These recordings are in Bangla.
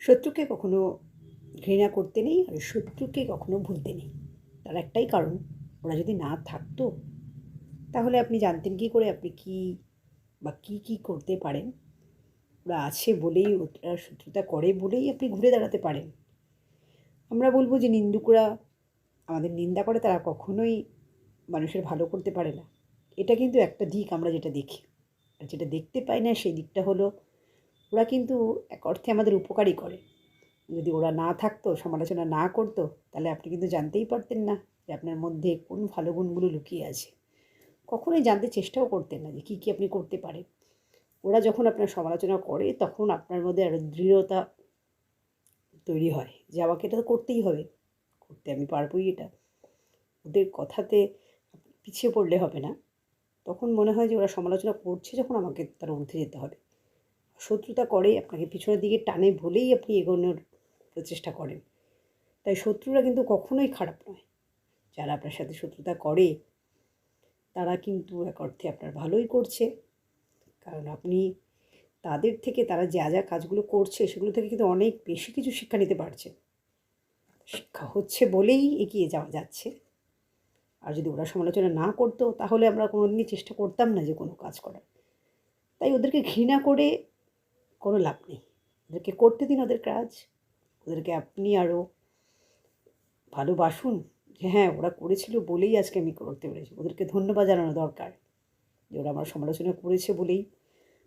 শত্রুকে কখনো ঘৃণা করতে নেই আর শত্রুকে কখনো ভুলতে নেই। তার একটাই কারণ, ওরা যদি না থাকতো, তাহলে আপনি জানতেন কী করে আপনি কী বা কী কী করতে পারেন। ওরা আছে বলেই, ওরা শত্রুতা করে বলেই আপনি ঘুরে দাঁড়াতে পারেন। আমরা বলব যে নিন্দুকরা আমাদের নিন্দা করে, তারা কখনোই মানুষের ভালো করতে পারে না। এটা কিন্তু একটা দিক আমরা যেটা দেখি। আর যেটা দেখতে পাই না, সেই দিকটা হলো ওরা কিন্তু এক অর্থে আমাদের উপকারই করে। যদি ওরা না থাকতো, সমালোচনা না করতো, তাহলে আপনি কিন্তু জানতেই পারতেন না যে আপনার মধ্যে কোন ভালো গুণগুলো লুকিয়ে আছে। কখনোই জানতে চেষ্টাও করতেন না যে কী কী আপনি করতে পারেন। ওরা যখন আপনার সমালোচনা করে, তখন আপনার মধ্যে আরও দৃঢ়তা তৈরি হয় যে আমাকে এটা তো করতেই হবে। করতে আমি পারবোই এটা। ওদের কথাতে পিছিয়ে পড়লে হবে না। তখন মনে হয় যে ওরা সমালোচনা করছে যখন আমাকে তার ঊর্ধ্বে যেতে হবে। শত্রুতা করে আপনাকে, পিছনের দিকে টানে বলেই আপনি এগোনোর প্রচেষ্টা করেন। তাই শত্রুরা কিন্তু কখনোই খারাপ নয়। যারা আপনার সাথে শত্রুতা করে, তারা কিন্তু এক অর্থে আপনার ভালোই করছে। কারণ আপনি তাদের থেকে, তারা যা যা কাজগুলো করছে, সেগুলো থেকে কিন্তু অনেক বেশি কিছু শিক্ষা নিতে পারছেন। শিক্ষা হচ্ছে বলেই এগিয়ে যাওয়া যাচ্ছে। আর যদি ওরা সমালোচনা না করতো, তাহলে আমরা কোনো দিনই চেষ্টা করতাম না যে কোনো কাজ করার। তাই ওদেরকে ঘৃণা করে কোনো লাভ নেই। ওদেরকে করতে দিন ওদের কাজ। ওদেরকে আপনি আরও ভালোবাসুন যে হ্যাঁ ওরা করেছিল বলেই আজকে আমি করতে পেরেছি। ওদেরকে ধন্যবাদ জানানো দরকার যে ওরা আমার সমালোচনা করেছে বলেই।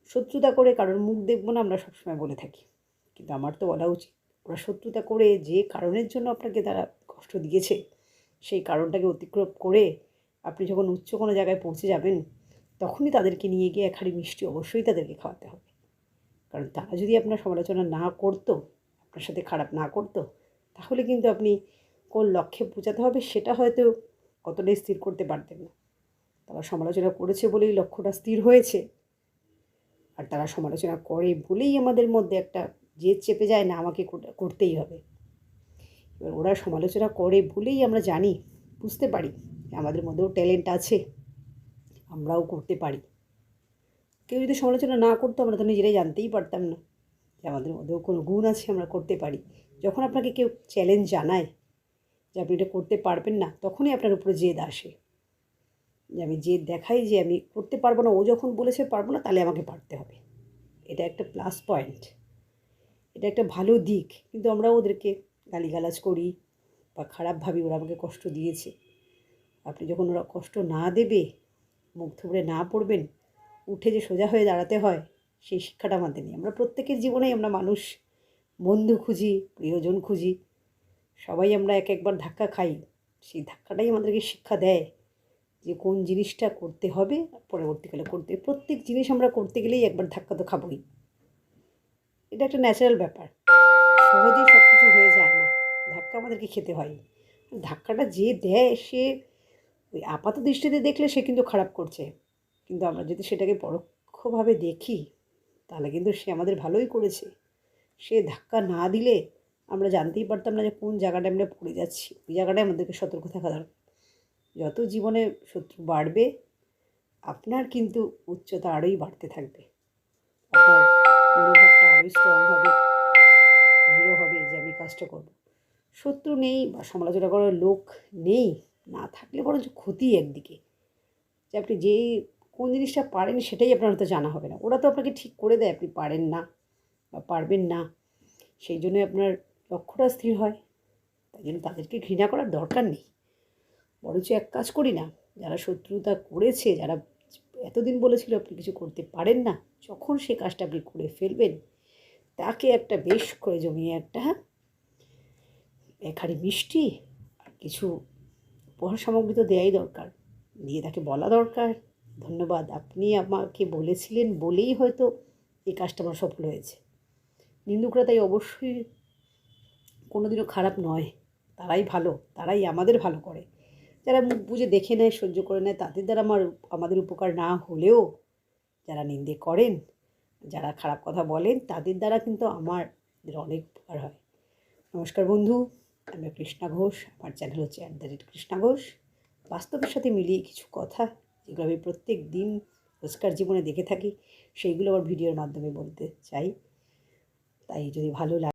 শত্রুতা করে কারোর মুখ দেখব না আমরা সবসময় বলে থাকি। কিন্তু আমার তো বলা উচিত, ওরা শত্রুতা করে যে কারণের জন্য আপনাকে তারা কষ্ট দিয়েছে, সেই কারণটাকে অতিক্রম করে আপনি যখন উচ্চ কোনো জায়গায় পৌঁছে যাবেন, তখনই তাদেরকে নিয়ে গিয়ে এক হাঁড়ি মিষ্টি অবশ্যই তাদেরকে খাওয়াতে হবে। কারণ তারা যদি আপনার সমালোচনা না করতো, আপনার সাথে খারাপ না করতো, তাহলে কিন্তু আপনি কোন লক্ষ্যে পৌঁছাতে হবে সেটা হয়তো অতটাই স্থির করতে পারতেন না। তারা সমালোচনা করেছে বলেই লক্ষ্যটা স্থির হয়েছে। আর তারা সমালোচনা করে বলেই আমাদের মধ্যে একটা জেদ চেপে যায় না আমাকে করতেই হবে। এবার ওরা সমালোচনা করে বলেই আমরা জানি, বুঝতে পারি, আমাদের মধ্যেও ট্যালেন্ট আছে, আমরাও করতে পারি। কেউ যদি সমালোচনা না করতো, আমরা তো নিজেরাই জানতেই পারতাম না যে আমাদের মধ্যেও কোনো গুণ আছে, আমরা করতে পারি। যখন আপনাকে কেউ চ্যালেঞ্জ জানায় যে আপনি এটা করতে পারবেন না, তখনই আপনার উপরে জেদ আসে। যে আমি জেদ দেখাই যে আমি করতে পারব না, ও যখন বলেছে পারব না, তাহলে আমাকে পারতে হবে। এটা একটা প্লাস পয়েন্ট এটা একটা ভালো দিক। কিন্তু আমরা ওদেরকে গালিগালাজ করি বা খারাপ ভাবি, ওরা আমাকে কষ্ট দিয়েছে। আপনি যখন ওরা কষ্ট না দেবে, মুখ থুবড়ে না পড়বেন উঠে যে সোজা হয়ে দাঁড়াতে হয়, সেই শিক্ষাটা আমাদের নেই। আমরা প্রত্যেকের জীবনেই আমরা মানুষ, বন্ধু খুঁজি, প্রিয়জন খুঁজি, সবাই আমরা এক একবার ধাক্কা খাই। সেই ধাক্কাটাই আমাদেরকে শিক্ষা দেয় যে কোন জিনিসটা করতে হবে পরবর্তীকালে করতে প্রত্যেক জিনিস আমরা করতে গেলেই একবার ধাক্কা তো খাবোই। এটা একটা ন্যাচারাল ব্যাপার। সহজেই সব কিছু হয়ে যায় না। ধাক্কা আমাদেরকে খেতে হয়। ধাক্কাটা যে দেয় সে ওই আপাত দৃষ্টিতে দেখলে সে কিন্তু খারাপ করছে। কিন্তু আমরা যদি সেটাকে পরোক্ষভাবে দেখি, তাহলে কিন্তু সে আমাদের ভালোই করেছে। সে ধাক্কা না দিলে আমরা জানতেই পারতাম না যে কোন জায়গাটা আমরা পড়ে যাচ্ছি। ওই জায়গাটায় আমাদেরকে সতর্ক থাকা দরকার। যত জীবনে শত্রু বাড়বে, আপনার কিন্তু উচ্চতা আরোই বাড়তে থাকবে। আরোই স্ট্রং হবে, দৃঢ় হবে যে আমি কাজটা করব। শত্রু নেই বা সমালোচনা করার লোক নেই, না থাকলে বরঞ্চ ক্ষতি একদিকে। যে আপনি যে কোন জিনিসটা পারেন সেটাই আপনার হয়তো জানা হবে না। ওরা তো আপনাকে ঠিক করে দেয়, আপনি পারেন না বা পারবেন না। সেই জন্য আপনার লক্ষ্যটা স্থির হয়। তাই জন্য তাদেরকে ঘৃণা করার দরকার নেই। বরঞ্চ এক কাজ করি না, যারা শত্রুতা করেছে, যারা এতদিন বলেছিল আপনি কিছু করতে পারেন না, যখন সে কাজটা আপনি করে ফেলবেন, তাকে একটা বেশ করে জমিয়ে একটা এক মিষ্টি আর কিছু উপহার সামগ্রী তো দেওয়াই দরকার। দিয়ে তাকে বলা দরকার। ধন্যবাদ। আপনি আমাকে বলেছিলেন বলেই হয়তো এই কাজটা আমার সফল হয়েছে। নিন্দুকরা তাই অবশ্যই কোনো দিনও খারাপ নয়। তারাই ভালো, তারাই আমাদের ভালো করে। যারা মুখ বুঝে দেখে নেয়, সহ্য করে নেয়, তাদের দ্বারা আমার, আমাদের উপকার না হলেও যারা নিন্দে করেন, যারা খারাপ কথা বলেন, তাদের দ্বারা কিন্তু আমার অনেক উপকার হয়। নমস্কার বন্ধু, আমি কৃষ্ণা ঘোষ, আমার চ্যানেল হচ্ছে at the rate Krishna Ghosh. বাস্তবের সাথে মিলিয়ে কিছু কথা যেগুলো আমি প্রত্যেক দিন রোজকার জীবনে দেখে থাকি, সেইগুলো আবার ভিডিওর মাধ্যমে বলতে চাই। তাই যদি ভালো লাগে